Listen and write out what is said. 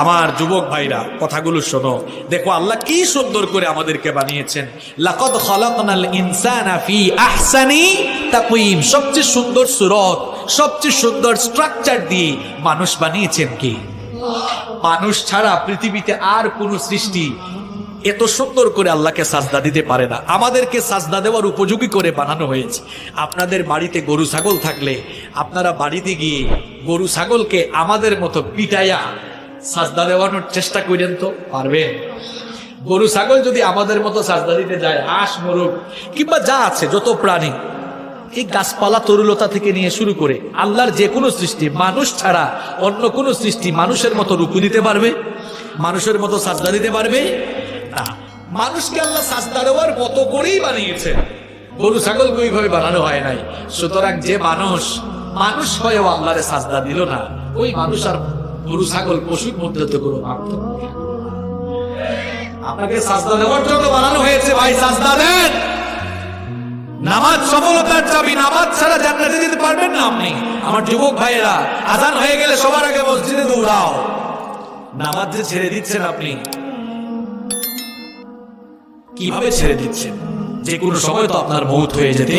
আমার যুবক ভাইরা, কথাগুলো শোনো। দেখো, আল্লাহ কি সুন্দর করে আমাদেরকে বানিয়েছেন। লাকদ খলাকনাল ইনসানা ফি আহসানি তাকওয়িম। সবচেয়ে সুন্দর সুরত, সবচেয়ে সুন্দর স্ট্রাকচার দিয়ে মানুষ বানিয়েছেন কি? মানুষ ছাড়া পৃথিবীতে আর কোন সৃষ্টি এত সুন্দর করে আল্লাহকে সাজদা দিতে পারে না। আমাদেরকে সাজদা দেওয়ার উপযোগী করে বানানো হয়েছে। আপনাদের বাড়িতে গরু ছাগল থাকলে আপনারা বাড়িতে গিয়ে গরু ছাগলকে আমাদের মতো পিটাইয়া সাজদা দেওয়ানোর চেষ্টা করেন তো? পারবেন? গরু, ছাগল যদি আমাদের মতো সাজদা দিতে যায়, হাঁস, মোরগ, কিংবা যা আছে, যত প্রাণী, এই গাছপালা তরুলতা থেকে নিয়ে শুরু করে আল্লাহর যে কোনো সৃষ্টি, মানুষ ছাড়া অন্য কোনো সৃষ্টি মানুষের মতো রুকু দিতে পারবে? মানুষের মতো সাজদা দিতে পারবে? মানুষকে আল্লাহ সাজদা দেওয়ার মতো করেই বানিয়েছে গরু, ছাগল ওইভাবে বানানো হয় নাই। সুতরাং যে মানুষ মানুষ হয়েও আল্লাহরে সাজদা দিল না। ওই মানুষ আর গরু, ছাগল পশুর মধ্যে তো কোনো পার্থক্য। আপনাকে সাজদা দেওয়ার জন্য বানানো হয়েছে ভাই, সাজদা দেন। নামাজ সফলতার চাবি, নামাজ ছাড়া জান্নাতে যেতে পারবেন না আপনি। আমার যুবক ভাইয়েরা, আজান হয়ে গেলে সবার আগে মসজিদে দৌড়াও। নামাজ যে ছেড়ে দিচ্ছেন আপনি, কীভাবে ছেড়ে দিচ্ছেন? যে কোনো সময় তো আপনার মৌত হয়ে যেতে